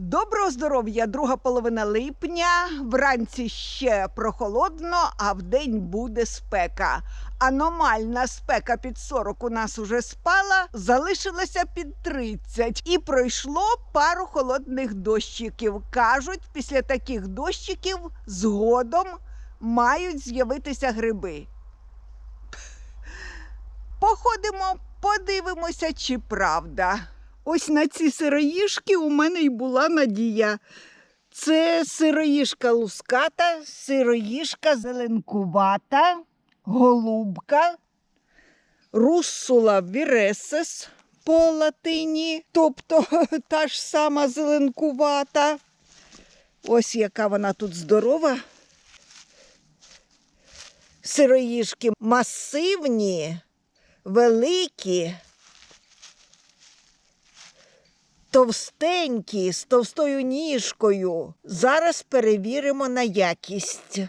Доброго здоров'я, друга половина липня. Вранці ще прохолодно, а вдень буде спека. Аномальна спека під 40 у нас уже спала, залишилася під 30. І пройшло пару холодних дощиків. Кажуть, після таких дощиків згодом мають з'явитися гриби. Походимо, подивимося, чи правда. Ось на ці сироїшки у мене й була надія. Це сироїшка луската, сироїшка зеленкувата, голубка, руссула віресес по латині, тобто та ж сама зеленкувата. Ось яка вона тут здорова. Сироїшки масивні, великі. Товстенькі, з товстою ніжкою. Зараз перевіримо на якість.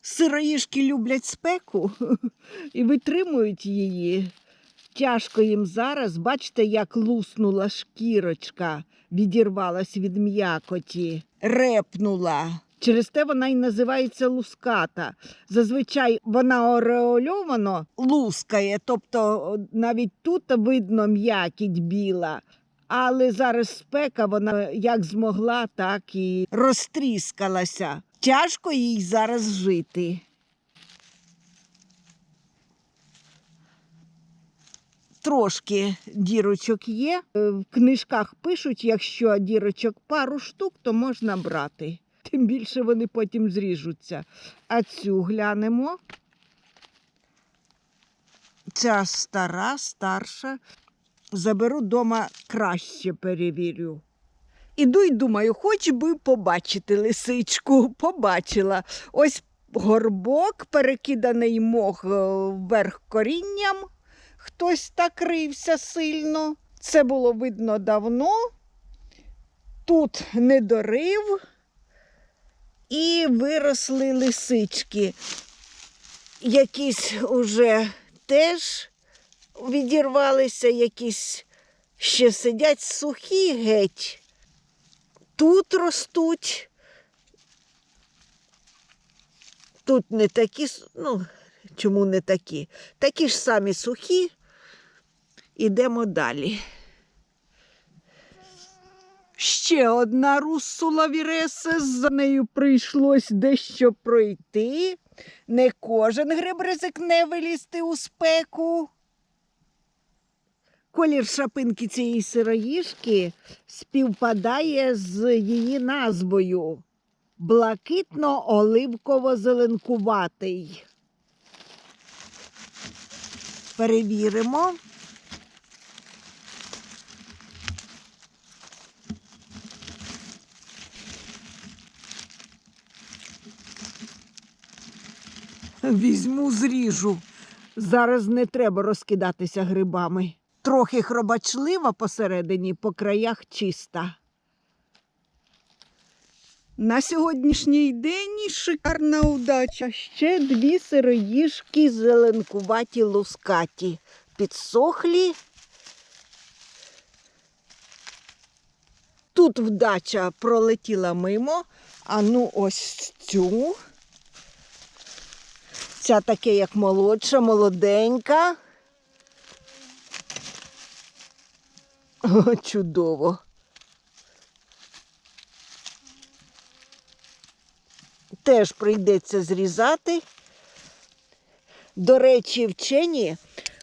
Сироїшки люблять спеку і витримують її. Тяжко їм зараз, бачите, як луснула шкірочка, відірвалась від м'якоті, репнула. Через те вона й називається луската. Зазвичай вона ореольовано лускає, тобто навіть тут видно м'якіть біла. Але зараз спека, вона як змогла, так і розтріскалася. Тяжко їй зараз жити. Трошки дірочок є. Е, В книжках пишуть, якщо дірочок пару штук, то можна брати. Тим більше вони потім зріжуться. А цю глянемо. Ця стара, старша. Заберу дома краще перевірю. Іду й думаю, хоч би побачити лисичку. Побачила. Ось горбок, перекиданий мох е, вверх корінням. Хтось так рився сильно. Це було видно давно. Тут недорив і виросли лисички. Якісь уже теж відірвалися, якісь ще сидять сухі геть. Тут ростуть. Тут не такі, ну, чому не такі? Такі ж самі сухі. Ідемо далі. Ще одна руссула віреса, за нею прийшлось дещо пройти. Не кожен гриб ризикне вилізти у спеку. Колір шапинки цієї сироїшки співпадає з її назвою блакитно-оливково-зеленкуватий. Перевіримо. Візьму зріжу. Зараз не треба розкидатися грибами. Трохи хробачлива посередині, по краях чиста. На сьогоднішній день шикарна удача. Ще дві сироїжки зеленкуваті лускаті. Підсохлі. Тут вдача пролетіла мимо. А ну ось цю. Ця таке, як молодша, молоденька. О, чудово. Теж прийдеться зрізати. До речі, вчені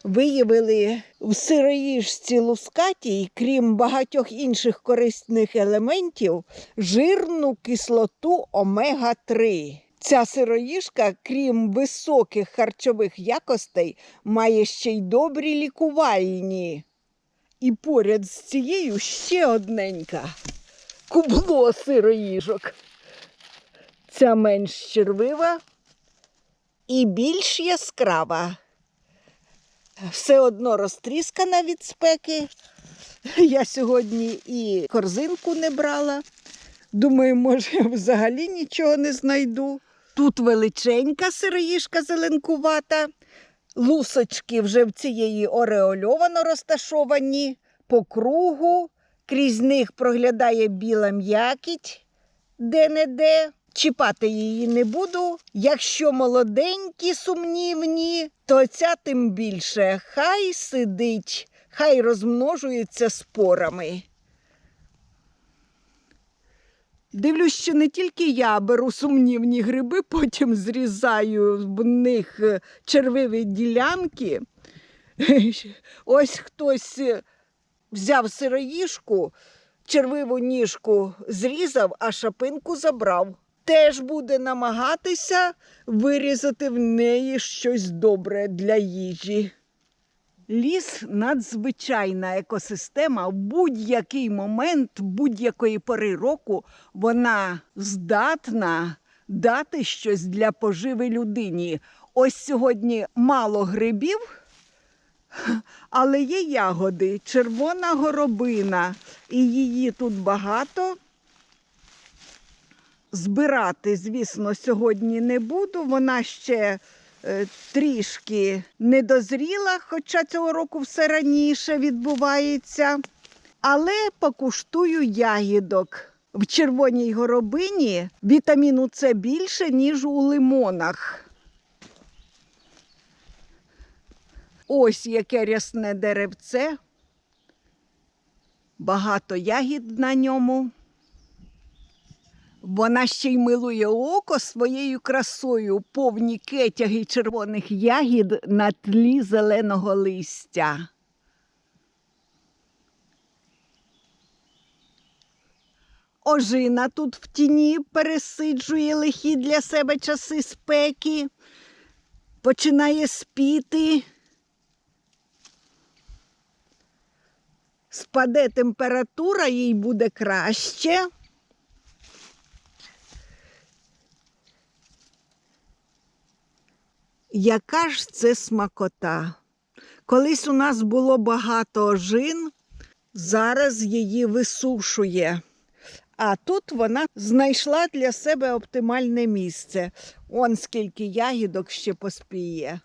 виявили в сироїжці лускатій, крім багатьох інших корисних елементів, жирну кислоту омега-3. Ця сироїжка, крім високих харчових якостей, має ще й добрі лікувальні. І поряд з цією ще одненька кубло сироїжок. Ця менш червива і більш яскрава. Все одно розтріскана від спеки. Я сьогодні і корзинку не брала. Думаю, може, взагалі нічого не знайду. Тут величенька сироїжка зеленкувата. Лусочки вже в цієї ореольовано розташовані по кругу крізь них проглядає біла м'якіть де-не-де. Чіпати її не буду. Якщо молоденькі, сумнівні, то ця тим більше. Хай сидить, хай розмножується спорами. Дивлюсь, що не тільки я беру сумнівні гриби, потім зрізаю в них е, червиві ділянки. Ось хтось е, взяв сироїшку, червиву ніжку зрізав, а шапинку забрав. Теж буде намагатися вирізати в неї щось добре для їжі. Ліс надзвичайна екосистема. В будь-який момент, будь-якої пори року вона здатна дати щось для поживи людині. Ось сьогодні мало грибів, але є ягоди, червона горобина, і її тут багато. Збирати, звісно, сьогодні не буду. Вона ще трішки не дозріла, хоча цього року все раніше відбувається. Але покуштую ягідок. В червоній горобині вітаміну С більше, ніж у лимонах. Ось яке рясне деревце. Багато ягід на ньому. Вона ще й милує око своєю красою, повні кетяги червоних ягід на тлі зеленого листя. Ожина тут в тіні пересиджує лихі для себе часи спеки, починає спіти. Спаде температура, їй буде краще. Яка ж це смакота? Колись у нас було багато ожин, зараз її висушує. А тут вона знайшла для себе оптимальне місце. Он скільки ягідок ще поспіє.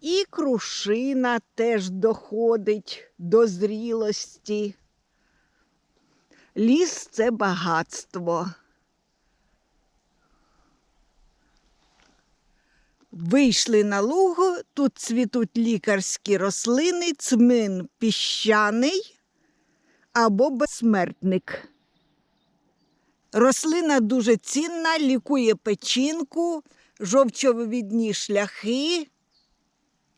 І крушина теж доходить до зрілості. Ліс це багатство. Вийшли на лугу, тут цвітуть лікарські рослини, цмин піщаний або безсмертник. Рослина дуже цінна, лікує печінку, жовчовивідні шляхи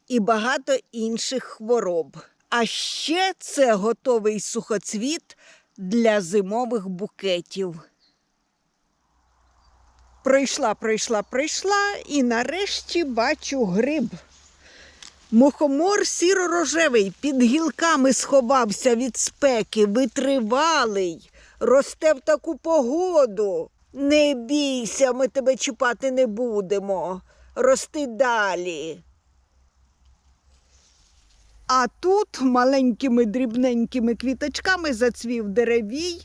і багато інших хвороб. А ще це готовий сухоцвіт для зимових букетів. Пройшла, пройшла, пройшла і нарешті бачу гриб. Мухомор сіро-рожевий під гілками сховався від спеки, витривалий, росте в таку погоду. Не бійся, ми тебе чіпати не будемо. Рости далі. А тут маленькими дрібненькими квіточками зацвів деревій,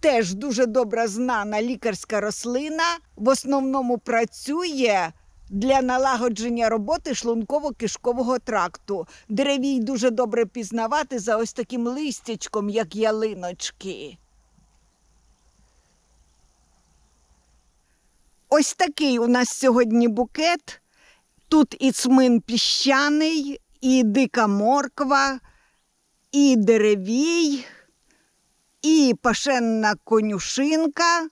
теж дуже добра знана лікарська рослина. В основному працює для налагодження роботи шлунково-кишкового тракту. Деревій дуже добре пізнавати за ось таким листячком, як ялиночки. Ось такий у нас сьогодні букет. Тут і цмин піщаний, і дика морква, і деревій, і пашенна конюшинка.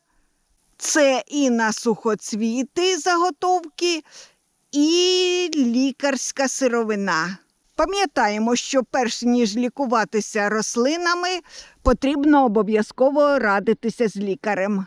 Це і на сухоцвіти заготовки, і лікарська сировина. Пам'ятаємо, що перш ніж лікуватися рослинами, потрібно обов'язково радитися з лікарем.